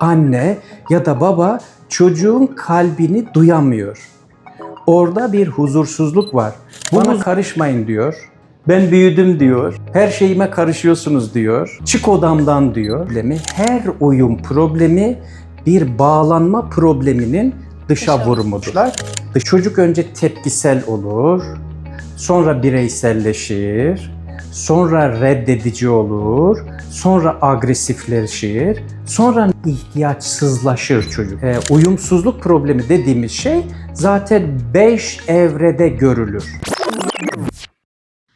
anne ya da baba çocuğun kalbini duyamıyor. Orada bir huzursuzluk var. Bana karışmayın diyor. Ben büyüdüm diyor. Her şeyime karışıyorsunuz diyor. Çık odamdan diyor. Her uyum problemi bir bağlanma probleminin dışa Dışa vurumudur. Çocuk önce tepkisel olur, sonra bireyselleşir, sonra reddedici olur, sonra agresifleşir, sonra ihtiyaçsızlaşır çocuk. Ee, uyumsuzluk problemi dediğimiz şey zaten 5 evrede görülür.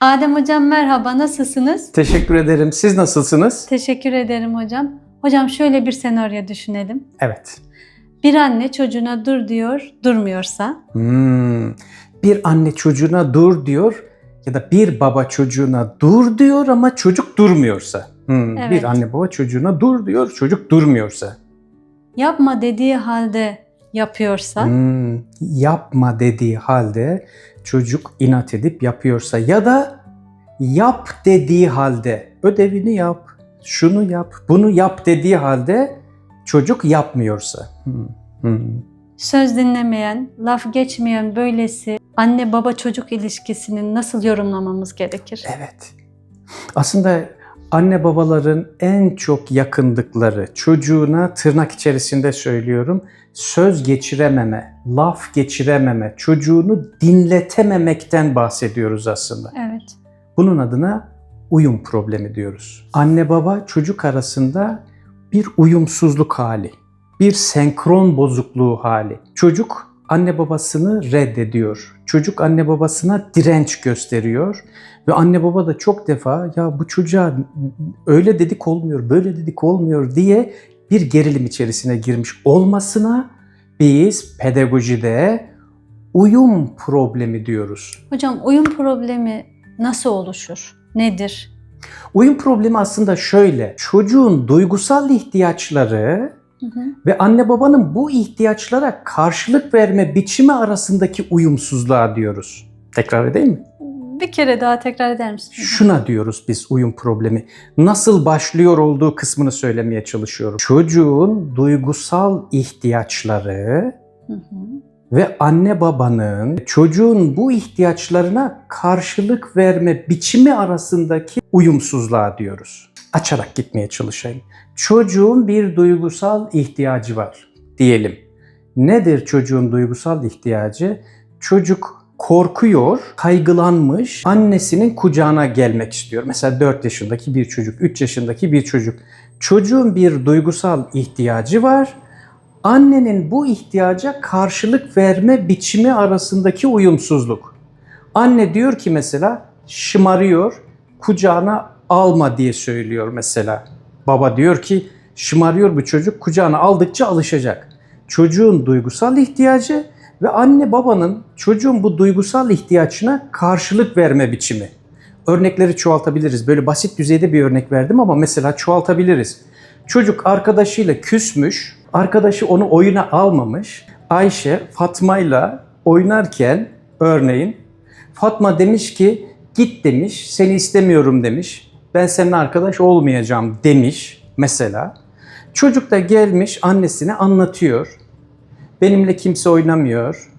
Adem hocam merhaba nasılsınız? Teşekkür ederim. Siz nasılsınız? Teşekkür ederim hocam. Hocam şöyle bir senaryo düşünelim. Evet. Bir anne çocuğuna dur diyor, durmuyorsa. Hmm. Bir anne çocuğuna dur diyor ya da bir baba çocuğuna dur diyor ama çocuk durmuyorsa. Hmm. Evet. Bir anne baba çocuğuna dur diyor, çocuk durmuyorsa. Yapma dediği halde yapıyorsa. Hmm, yapma dediği halde çocuk inat edip yapıyorsa ya da yap dediği halde ödevini yap, şunu yap, bunu yap dediği halde çocuk yapmıyorsa. Hmm, hmm. Söz dinlemeyen, laf geçmeyen böylesi anne baba çocuk ilişkisini nasıl yorumlamamız gerekir? Evet. Aslında anne babaların en çok yakındıkları çocuğuna tırnak içerisinde söylüyorum söz geçirememe, laf geçirememe, çocuğunu dinletememekten bahsediyoruz aslında. Evet. Bunun adına uyum problemi diyoruz. Anne baba çocuk arasında bir uyumsuzluk hali, bir senkron bozukluğu hali. Çocuk anne babasını reddediyor. Çocuk anne babasına direnç gösteriyor ve anne baba da çok defa ya bu çocuğa öyle dedik olmuyor, böyle dedik olmuyor diye bir gerilim içerisine girmiş olmasına biz pedagojide uyum problemi diyoruz. Hocam uyum problemi nasıl oluşur? Nedir? Uyum problemi aslında şöyle. Çocuğun duygusal ihtiyaçları Hı hı. ve anne babanın bu ihtiyaçlara karşılık verme biçimi arasındaki uyumsuzluğa diyoruz. Tekrar edeyim mi? Bir kere daha tekrar eder misiniz? Şuna diyoruz biz uyum problemi. Nasıl başlıyor olduğu kısmını söylemeye çalışıyorum. Çocuğun duygusal ihtiyaçları Hı hı. ve anne babanın çocuğun bu ihtiyaçlarına karşılık verme biçimi arasındaki uyumsuzluğa diyoruz. Açarak gitmeye çalışayım. Çocuğun bir duygusal ihtiyacı var diyelim. Nedir çocuğun duygusal ihtiyacı? Çocuk korkuyor, kaygılanmış, annesinin kucağına gelmek istiyor. Mesela 4 yaşındaki bir çocuk, 3 yaşındaki bir çocuk. Çocuğun bir duygusal ihtiyacı var annenin bu ihtiyaca karşılık verme biçimi arasındaki uyumsuzluk. Anne diyor ki mesela şımarıyor, kucağına alma diye söylüyor mesela. Baba diyor ki şımarıyor bu çocuk, kucağına aldıkça alışacak. Çocuğun duygusal ihtiyacı ve anne babanın çocuğun bu duygusal ihtiyacına karşılık verme biçimi. Örnekleri çoğaltabiliriz. Böyle basit düzeyde bir örnek verdim ama mesela çoğaltabiliriz. Çocuk arkadaşıyla küsmüş, arkadaşı onu oyuna almamış. Ayşe Fatma'yla oynarken örneğin Fatma demiş ki git demiş, seni istemiyorum demiş. Ben seninle arkadaş olmayacağım demiş mesela. Çocuk da gelmiş annesine anlatıyor. Benimle kimse oynamıyor.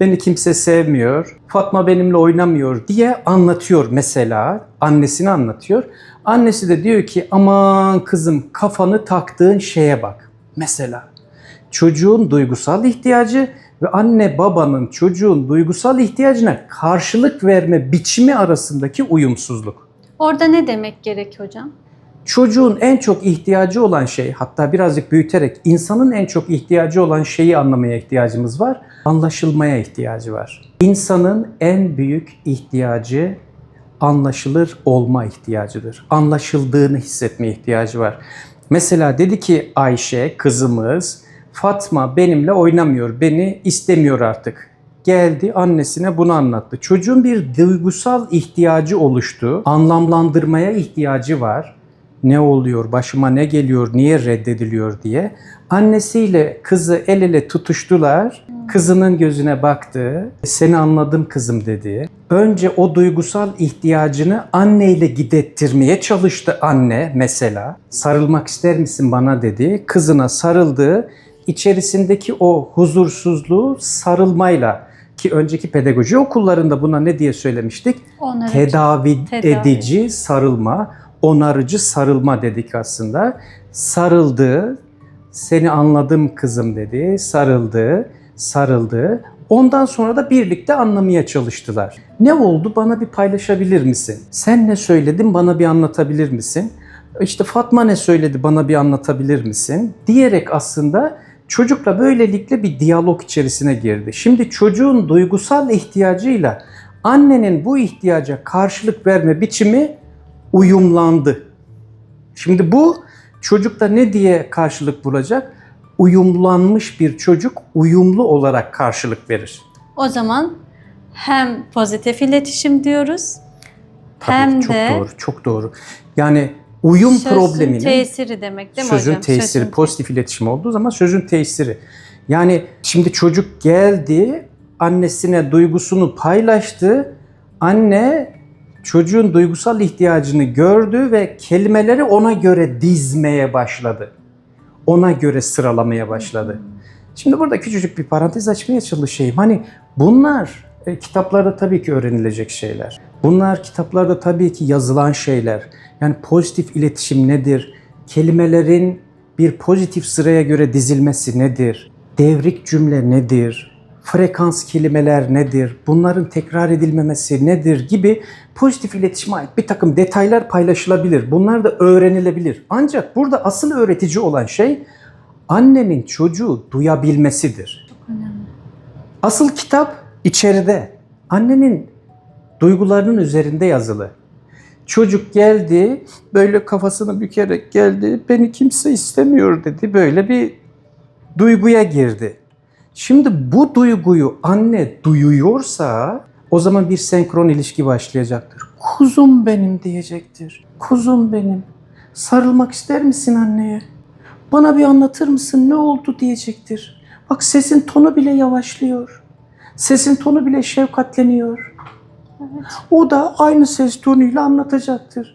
Beni kimse sevmiyor. Fatma benimle oynamıyor diye anlatıyor mesela. Annesine anlatıyor. Annesi de diyor ki aman kızım kafanı taktığın şeye bak. Mesela çocuğun duygusal ihtiyacı ve anne babanın çocuğun duygusal ihtiyacına karşılık verme biçimi arasındaki uyumsuzluk. Orada ne demek gerek hocam? Çocuğun en çok ihtiyacı olan şey, hatta birazcık büyüterek insanın en çok ihtiyacı olan şeyi anlamaya ihtiyacımız var. Anlaşılmaya ihtiyacı var. İnsanın en büyük ihtiyacı anlaşılır olma ihtiyacıdır. Anlaşıldığını hissetme ihtiyacı var. Mesela dedi ki Ayşe kızımız Fatma benimle oynamıyor, beni istemiyor artık. Geldi annesine bunu anlattı. Çocuğun bir duygusal ihtiyacı oluştu. Anlamlandırmaya ihtiyacı var. Ne oluyor, başıma ne geliyor, niye reddediliyor diye. Annesiyle kızı el ele tutuştular Kızının gözüne baktı, seni anladım kızım dedi. Önce o duygusal ihtiyacını anneyle gidettirmeye çalıştı anne mesela. Sarılmak ister misin bana dedi. Kızına sarıldı. İçerisindeki o huzursuzluğu sarılmayla ki önceki pedagoji okullarında buna ne diye söylemiştik? Onları Tedavi, Tedavi. edici sarılma, onarıcı sarılma dedik aslında. Sarıldı, seni anladım kızım dedi, sarıldı, sarıldı. Ondan sonra da birlikte anlamaya çalıştılar. Ne oldu bana bir paylaşabilir misin? Sen ne söyledin bana bir anlatabilir misin? İşte Fatma ne söyledi bana bir anlatabilir misin? Diyerek aslında çocukla böylelikle bir diyalog içerisine girdi. Şimdi çocuğun duygusal ihtiyacıyla annenin bu ihtiyaca karşılık verme biçimi uyumlandı. Şimdi bu çocukta ne diye karşılık bulacak? Uyumlanmış bir çocuk uyumlu olarak karşılık verir. O zaman hem pozitif iletişim diyoruz Tabii hem çok de doğru, çok doğru. Yani uyum sözün probleminin tesiri demek değil mi sözün hocam? tesiri, Sözün pozitif iletişim olduğu zaman sözün tesiri. Yani şimdi çocuk geldi, annesine duygusunu paylaştı. Anne çocuğun duygusal ihtiyacını gördü ve kelimeleri ona göre dizmeye başladı. Ona göre sıralamaya başladı. Şimdi burada küçücük bir parantez açmaya çalışayım. Hani bunlar e, kitaplarda tabii ki öğrenilecek şeyler. Bunlar kitaplarda tabii ki yazılan şeyler. Yani pozitif iletişim nedir? Kelimelerin bir pozitif sıraya göre dizilmesi nedir? Devrik cümle nedir? Frekans kelimeler nedir? Bunların tekrar edilmemesi nedir gibi pozitif iletişime ait bir takım detaylar paylaşılabilir. Bunlar da öğrenilebilir. Ancak burada asıl öğretici olan şey annenin çocuğu duyabilmesidir. Asıl kitap içeride. Annenin duygularının üzerinde yazılı. Çocuk geldi, böyle kafasını bükerek geldi. Beni kimse istemiyor dedi. Böyle bir duyguya girdi. Şimdi bu duyguyu anne duyuyorsa o zaman bir senkron ilişki başlayacaktır. Kuzum benim diyecektir. Kuzum benim. Sarılmak ister misin anneye? Bana bir anlatır mısın ne oldu diyecektir. Bak sesin tonu bile yavaşlıyor. Sesin tonu bile şefkatleniyor. O da aynı ses tonuyla anlatacaktır.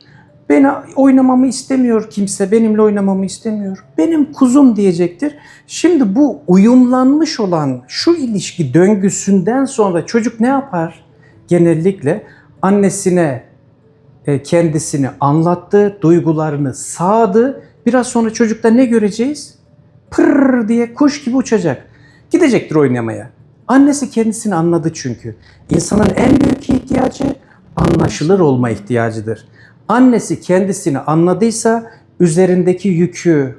Beni oynamamı istemiyor kimse, benimle oynamamı istemiyor. Benim kuzum diyecektir. Şimdi bu uyumlanmış olan şu ilişki döngüsünden sonra çocuk ne yapar? Genellikle annesine e, kendisini anlattı, duygularını sağdı. Biraz sonra çocukta ne göreceğiz? Pırr diye kuş gibi uçacak. Gidecektir oynamaya. Annesi kendisini anladı çünkü. İnsanın en büyük ihtiyacı anlaşılır olma ihtiyacıdır. Annesi kendisini anladıysa, üzerindeki yükü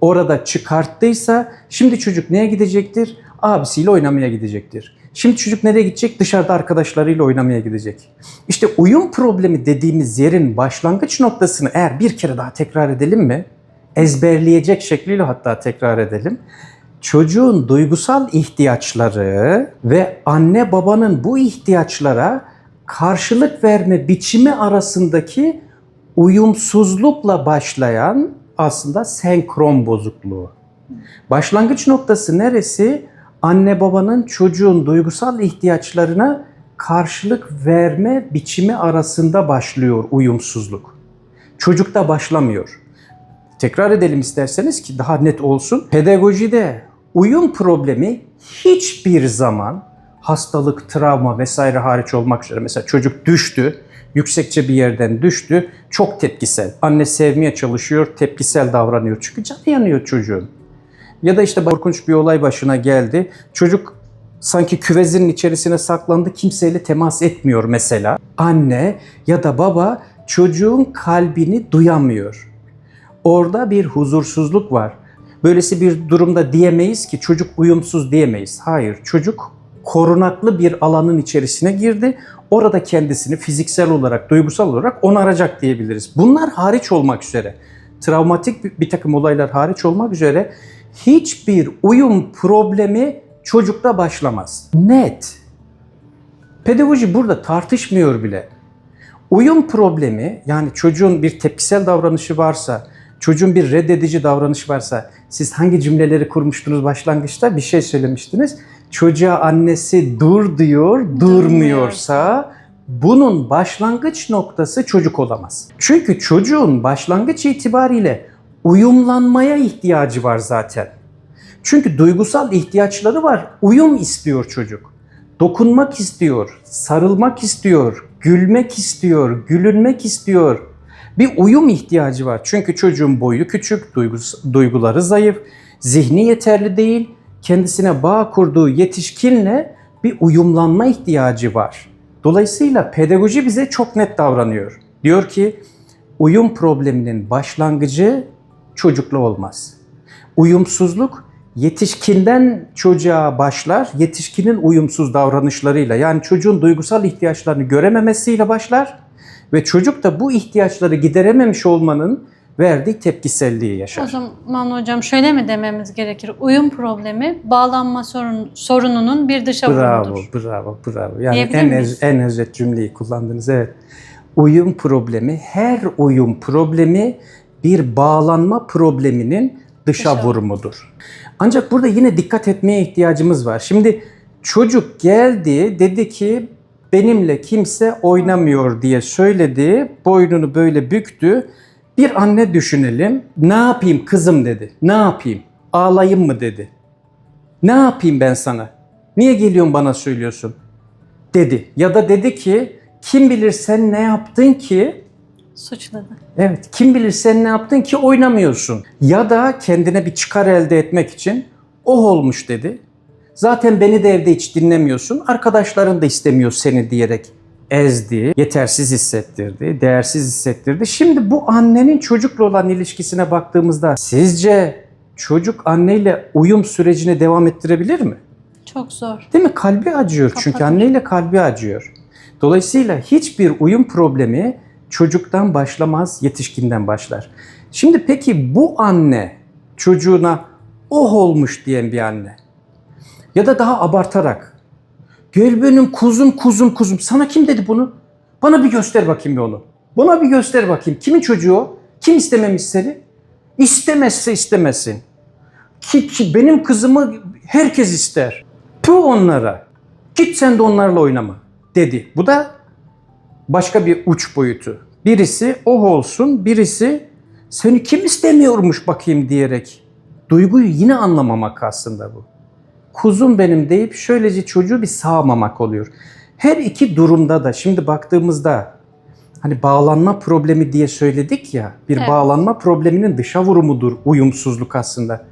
orada çıkarttıysa, şimdi çocuk neye gidecektir? Abisiyle oynamaya gidecektir. Şimdi çocuk nereye gidecek? Dışarıda arkadaşlarıyla oynamaya gidecek. İşte uyum problemi dediğimiz yerin başlangıç noktasını eğer bir kere daha tekrar edelim mi? Ezberleyecek şekliyle hatta tekrar edelim çocuğun duygusal ihtiyaçları ve anne babanın bu ihtiyaçlara karşılık verme biçimi arasındaki uyumsuzlukla başlayan aslında senkron bozukluğu. Başlangıç noktası neresi? Anne babanın çocuğun duygusal ihtiyaçlarına karşılık verme biçimi arasında başlıyor uyumsuzluk. Çocukta başlamıyor. Tekrar edelim isterseniz ki daha net olsun. Pedagojide uyum problemi hiçbir zaman hastalık, travma vesaire hariç olmak üzere mesela çocuk düştü, yüksekçe bir yerden düştü, çok tepkisel. Anne sevmeye çalışıyor, tepkisel davranıyor. Çünkü canı yanıyor çocuğun. Ya da işte korkunç bir olay başına geldi. Çocuk sanki küvezinin içerisine saklandı, kimseyle temas etmiyor mesela. Anne ya da baba çocuğun kalbini duyamıyor orada bir huzursuzluk var. Böylesi bir durumda diyemeyiz ki çocuk uyumsuz diyemeyiz. Hayır, çocuk korunaklı bir alanın içerisine girdi. Orada kendisini fiziksel olarak, duygusal olarak onaracak diyebiliriz. Bunlar hariç olmak üzere, travmatik bir, takım olaylar hariç olmak üzere hiçbir uyum problemi çocukta başlamaz. Net. Pedagoji burada tartışmıyor bile. Uyum problemi yani çocuğun bir tepkisel davranışı varsa, çocuğun bir reddedici davranışı varsa siz hangi cümleleri kurmuştunuz başlangıçta bir şey söylemiştiniz. çocuğa annesi dur diyor, durmuyorsa bunun başlangıç noktası çocuk olamaz. Çünkü çocuğun başlangıç itibariyle uyumlanmaya ihtiyacı var zaten. Çünkü duygusal ihtiyaçları var. Uyum istiyor çocuk. Dokunmak istiyor, sarılmak istiyor, gülmek istiyor, gülünmek istiyor. Bir uyum ihtiyacı var. Çünkü çocuğun boyu küçük, duyguları zayıf, zihni yeterli değil. Kendisine bağ kurduğu yetişkinle bir uyumlanma ihtiyacı var. Dolayısıyla pedagoji bize çok net davranıyor. Diyor ki uyum probleminin başlangıcı çocukla olmaz. Uyumsuzluk yetişkinden çocuğa başlar, yetişkinin uyumsuz davranışlarıyla yani çocuğun duygusal ihtiyaçlarını görememesiyle başlar ve çocuk da bu ihtiyaçları giderememiş olmanın verdiği tepkiselliği O yaşar. zaman hocam şöyle mi dememiz gerekir? Uyum problemi bağlanma sorun, sorununun bir dışa Bravo, bravo, bravo. Yani Diyebilir en, ez, en özet cümleyi kullandınız. Evet. Uyum problemi, her uyum problemi bir bağlanma probleminin dışa Dışa. vurumudur. Ancak burada yine dikkat etmeye ihtiyacımız var. Şimdi çocuk geldi, dedi ki benimle kimse oynamıyor diye söyledi. Boynunu böyle büktü. Bir anne düşünelim. Ne yapayım kızım dedi. Ne yapayım? Ağlayayım mı dedi. Ne yapayım ben sana? Niye geliyorsun bana söylüyorsun? Dedi. Ya da dedi ki kim bilir sen ne yaptın ki Suçladı. Evet, kim bilir sen ne yaptın ki oynamıyorsun. Ya da kendine bir çıkar elde etmek için o olmuş dedi. Zaten beni de evde hiç dinlemiyorsun. Arkadaşların da istemiyor seni diyerek ezdi, yetersiz hissettirdi, değersiz hissettirdi. Şimdi bu annenin çocukla olan ilişkisine baktığımızda sizce çocuk anneyle uyum sürecini devam ettirebilir mi? Çok zor. Değil mi? Kalbi acıyor çünkü Kapatır. anneyle kalbi acıyor. Dolayısıyla hiçbir uyum problemi çocuktan başlamaz, yetişkinden başlar. Şimdi peki bu anne çocuğuna oh olmuş diyen bir anne ya da daha abartarak gel benim kuzum kuzum kuzum sana kim dedi bunu? Bana bir göster bakayım bir onu. Bana bir göster bakayım. Kimin çocuğu o? Kim istememiş seni? İstemezse istemesin. Ki, ki benim kızımı herkes ister. Tu onlara. Git sen de onlarla oynama dedi. Bu da başka bir uç boyutu. Birisi oh olsun, birisi seni kim istemiyormuş bakayım diyerek. Duyguyu yine anlamamak aslında bu. Kuzum benim deyip şöylece çocuğu bir sağmamak oluyor. Her iki durumda da şimdi baktığımızda hani bağlanma problemi diye söyledik ya. Bir Evet. bağlanma probleminin dışa vurumudur uyumsuzluk aslında.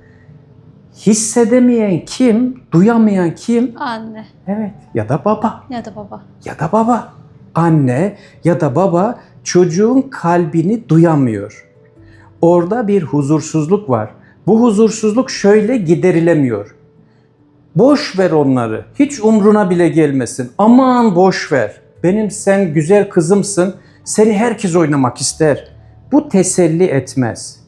Hissedemeyen kim, duyamayan kim? Anne Evet. Ya da baba. ya da baba. Ya da baba. Anne ya da baba çocuğun kalbini duyamıyor. Orada bir huzursuzluk var. Bu huzursuzluk şöyle giderilemiyor. Boş ver onları. Hiç umruna bile gelmesin. Aman boş ver. Benim sen güzel kızımsın. Seni herkes oynamak ister. Bu teselli etmez.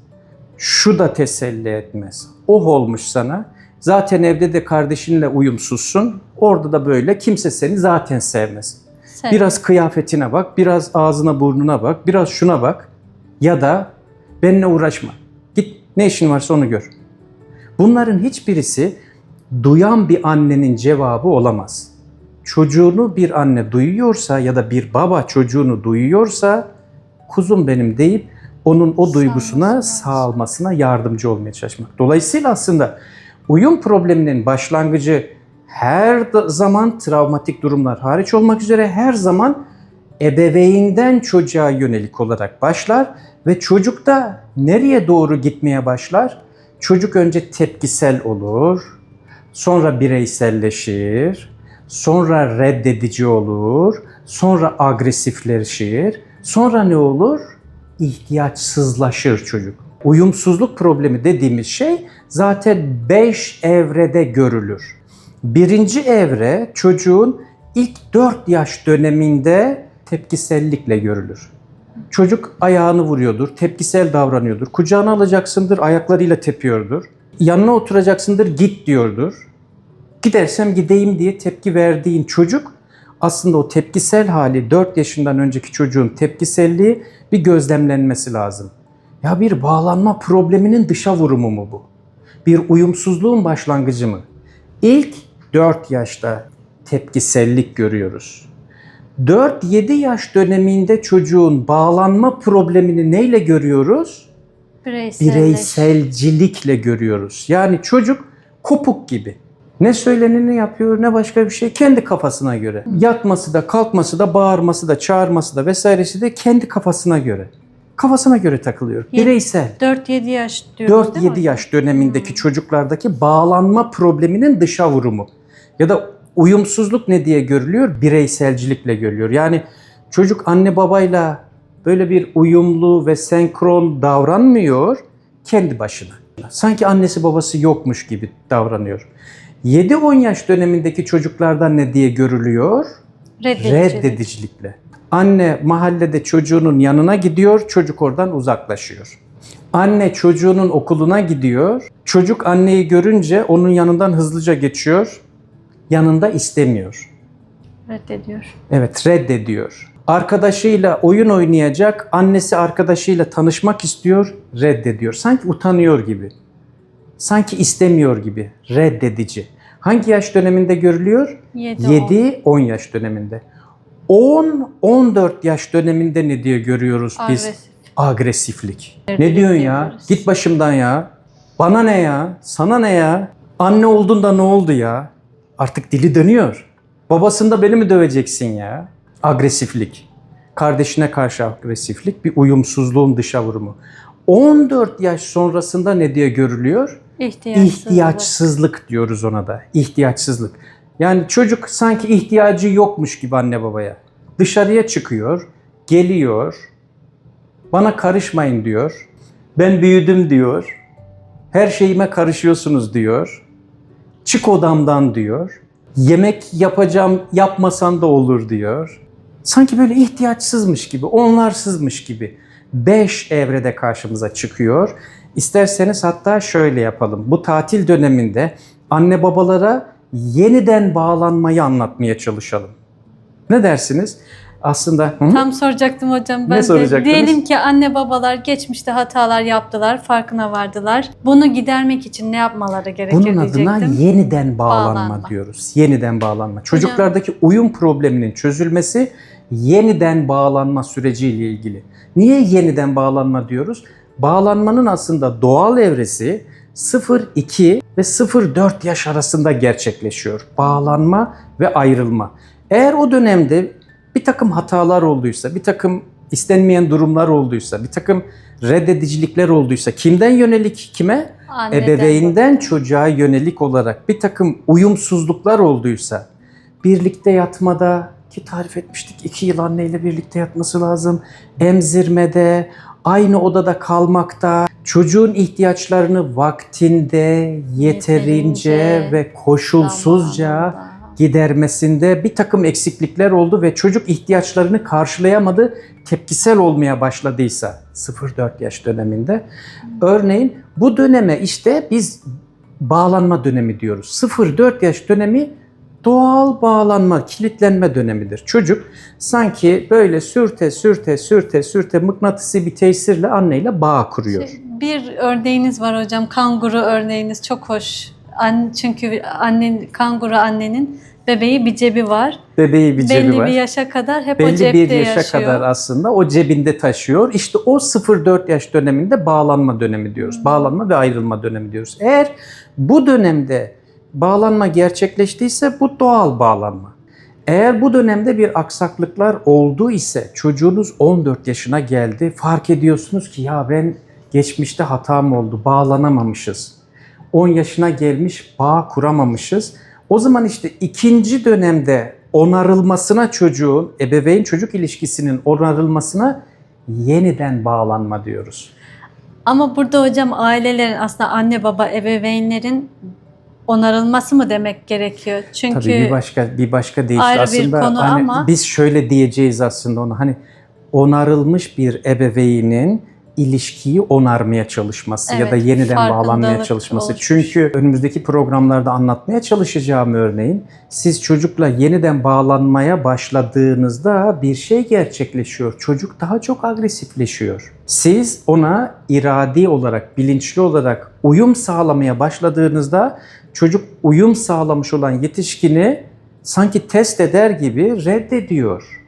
Şu da teselli etmez. Oh olmuş sana. Zaten evde de kardeşinle uyumsuzsun. Orada da böyle kimse seni zaten sevmez. Sev. Biraz kıyafetine bak, biraz ağzına burnuna bak, biraz şuna bak. Ya da benimle uğraşma. Git ne işin varsa onu gör. Bunların hiçbirisi duyan bir annenin cevabı olamaz. Çocuğunu bir anne duyuyorsa ya da bir baba çocuğunu duyuyorsa kuzum benim deyip onun o duygusuna sağalmasına yardımcı olmaya çalışmak. Dolayısıyla aslında uyum probleminin başlangıcı her zaman travmatik durumlar hariç olmak üzere her zaman ebeveynden çocuğa yönelik olarak başlar ve çocuk da nereye doğru gitmeye başlar? Çocuk önce tepkisel olur, sonra bireyselleşir, sonra reddedici olur, sonra agresifleşir, sonra ne olur? İhtiyaçsızlaşır çocuk. Uyumsuzluk problemi dediğimiz şey zaten 5 evrede görülür. Birinci evre çocuğun ilk 4 yaş döneminde tepkisellikle görülür. Çocuk ayağını vuruyordur, tepkisel davranıyordur. Kucağına alacaksındır, ayaklarıyla tepiyordur. Yanına oturacaksındır, git diyordur. Gidersem gideyim diye tepki verdiğin çocuk aslında o tepkisel hali 4 yaşından önceki çocuğun tepkiselliği bir gözlemlenmesi lazım. Ya bir bağlanma probleminin dışa vurumu mu bu? Bir uyumsuzluğun başlangıcı mı? İlk 4 yaşta tepkisellik görüyoruz. 4-7 yaş döneminde çocuğun bağlanma problemini neyle görüyoruz? Bireyselcilikle görüyoruz. Yani çocuk kopuk gibi. Ne söyleneni yapıyor ne başka bir şey kendi kafasına göre. Yatması da kalkması da bağırması da çağırması da vesairesi de kendi kafasına göre. Kafasına göre takılıyor. Bireysel. 4-7 yaş diyoruz değil mi 4-7 hocam? yaş dönemindeki çocuklardaki bağlanma probleminin dışa vurumu. Ya da uyumsuzluk ne diye görülüyor? Bireyselcilikle görülüyor. Yani çocuk anne babayla böyle bir uyumlu ve senkron davranmıyor kendi başına. Sanki annesi babası yokmuş gibi davranıyor. 7-10 yaş dönemindeki çocuklardan ne diye görülüyor? Reddedici. reddedicilikle. Anne mahallede çocuğunun yanına gidiyor, çocuk oradan uzaklaşıyor. Anne çocuğunun okuluna gidiyor, çocuk anneyi görünce onun yanından hızlıca geçiyor, yanında istemiyor. Reddediyor. Evet, reddediyor. Arkadaşıyla oyun oynayacak, annesi arkadaşıyla tanışmak istiyor, reddediyor. Sanki utanıyor gibi. Sanki istemiyor gibi, reddedici. Hangi yaş döneminde görülüyor? 7 7-10 yaş döneminde. 10-14 yaş döneminde ne diye görüyoruz biz? Agresif. Agresiflik. Evet, Ne diyorsun ya? Git başımdan ya. Bana ne ya? Sana ne ya? Anne oldun da ne oldu ya? Artık dili dönüyor. Babasında beni mi döveceksin ya? Agresiflik. Kardeşine karşı agresiflik bir uyumsuzluğun dışa vurumu. 14 yaş sonrasında ne diye görülüyor? İhtiyaçsızlık. İhtiyaçsızlık diyoruz ona da. İhtiyaçsızlık. Yani çocuk sanki ihtiyacı yokmuş gibi anne babaya. Dışarıya çıkıyor, geliyor, bana karışmayın diyor. Ben büyüdüm diyor. Her şeyime karışıyorsunuz diyor. Çık odamdan diyor. Yemek yapacağım, yapmasan da olur diyor. Sanki böyle ihtiyaçsızmış gibi, onlarsızmış gibi. Beş evrede karşımıza çıkıyor. İsterseniz hatta şöyle yapalım. Bu tatil döneminde anne babalara yeniden bağlanmayı anlatmaya çalışalım. Ne dersiniz? Aslında Hı? Tam soracaktım hocam. Ne Ben de soracaktınız? diyelim ki anne babalar geçmişte hatalar yaptılar, farkına vardılar. Bunu gidermek için ne yapmaları gerekir Bunun adına diyecektim. yeniden bağlanma, Bağlanma. diyoruz. Yeniden bağlanma. Çocuklardaki uyum probleminin çözülmesi yeniden bağlanma süreciyle ilgili. Niye yeniden bağlanma diyoruz? Bağlanmanın aslında doğal evresi 0-2 ve 0-4 yaş arasında gerçekleşiyor. Bağlanma ve ayrılma. Eğer o dönemde bir takım hatalar olduysa, bir takım istenmeyen durumlar olduysa, bir takım reddedicilikler olduysa kimden yönelik kime? Anneden ebeveynden çocuğa yönelik olarak bir takım uyumsuzluklar olduysa birlikte yatmada ki tarif etmiştik iki yıl anneyle birlikte yatması lazım. Emzirmede, aynı odada kalmakta, çocuğun ihtiyaçlarını vaktinde, yeterince, Yeterince, ve koşulsuzca Zamanında. gidermesinde bir takım eksiklikler oldu ve çocuk ihtiyaçlarını karşılayamadı, tepkisel olmaya başladıysa 0-4 yaş döneminde. Örneğin bu döneme işte biz bağlanma dönemi diyoruz. 0-4 yaş dönemi doğal bağlanma, kilitlenme dönemidir. Çocuk sanki böyle sürte sürte sürte sürte mıknatısi bir tesirle anneyle bağ kuruyor. Şey, Bir örneğiniz var hocam. Kanguru örneğiniz çok hoş. Çünkü annen, kanguru annenin bebeği bir cebi var. Bebeği bir cebi Belli var. bir yaşa kadar hep o belli cepte bir yaşa yaşıyor. kadar aslında o cebinde taşıyor. İşte o 0-4 yaş döneminde bağlanma dönemi diyoruz. Hmm. Bağlanma ve ayrılma dönemi diyoruz. Eğer bu dönemde bağlanma gerçekleştiyse bu doğal bağlanma. Eğer bu dönemde bir aksaklıklar oldu ise çocuğunuz 14 yaşına geldi fark ediyorsunuz ki ya ben geçmişte hatam oldu bağlanamamışız. 10 yaşına gelmiş bağ kuramamışız. O zaman işte ikinci dönemde onarılmasına çocuğun, ebeveyn çocuk ilişkisinin onarılmasına yeniden bağlanma diyoruz. Ama burada hocam ailelerin aslında anne baba ebeveynlerin onarılması mı demek gerekiyor? Çünkü Tabii bir başka bir başka deyişle ayrı bir aslında konu hani ama- biz şöyle diyeceğiz aslında onu hani onarılmış bir ebeveynin ilişkiyi onarmaya çalışması ya da Evet, yeniden bağlanmaya çalışması. oluşmuş. Çünkü önümüzdeki programlarda anlatmaya çalışacağım örneğin siz çocukla yeniden bağlanmaya başladığınızda bir şey gerçekleşiyor. Çocuk daha çok agresifleşiyor. Siz ona iradi olarak, bilinçli olarak uyum sağlamaya başladığınızda çocuk uyum sağlamış olan yetişkini sanki test eder gibi reddediyor.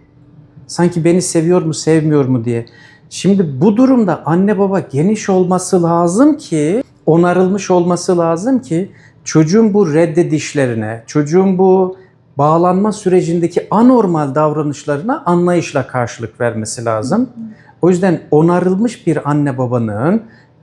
Sanki beni seviyor mu sevmiyor mu diye. Şimdi bu durumda anne baba geniş olması lazım ki, onarılmış olması lazım ki çocuğun bu reddedişlerine, çocuğun bu bağlanma sürecindeki anormal davranışlarına anlayışla karşılık vermesi lazım. O yüzden onarılmış bir anne babanın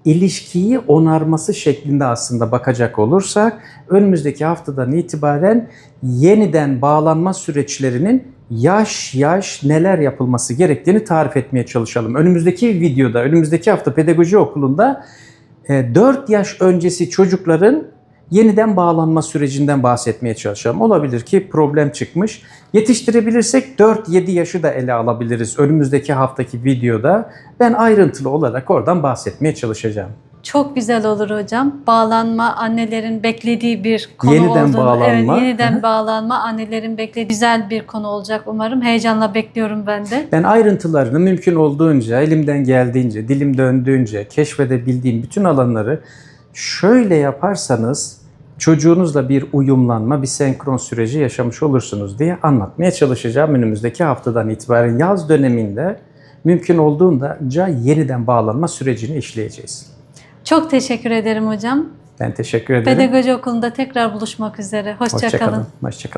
ilişkiyi onarması şeklinde aslında bakacak olursak önümüzdeki haftadan itibaren yeniden bağlanma süreçlerinin yaş yaş neler yapılması gerektiğini tarif etmeye çalışalım. Önümüzdeki videoda, önümüzdeki hafta pedagoji okulunda 4 yaş öncesi çocukların yeniden bağlanma sürecinden bahsetmeye çalışalım. Olabilir ki problem çıkmış. Yetiştirebilirsek 4-7 yaşı da ele alabiliriz önümüzdeki haftaki videoda. Ben ayrıntılı olarak oradan bahsetmeye çalışacağım. Çok güzel olur hocam. Bağlanma annelerin beklediği bir konu Yeniden olduğunu- bağlanma. Evet, yeniden bağlanma annelerin beklediği güzel bir konu olacak umarım. Heyecanla bekliyorum ben de. Ben ayrıntılarını mümkün olduğunca, elimden geldiğince, dilim döndüğünce keşfedebildiğim bütün alanları şöyle yaparsanız çocuğunuzla bir uyumlanma, bir senkron süreci yaşamış olursunuz diye anlatmaya çalışacağım önümüzdeki haftadan itibaren yaz döneminde mümkün olduğunca yeniden bağlanma sürecini işleyeceğiz. Çok teşekkür ederim hocam. Ben teşekkür ederim. Pedagoji okulunda tekrar buluşmak üzere. Hoşça, Hoşça kalın. kalın. Hoşça.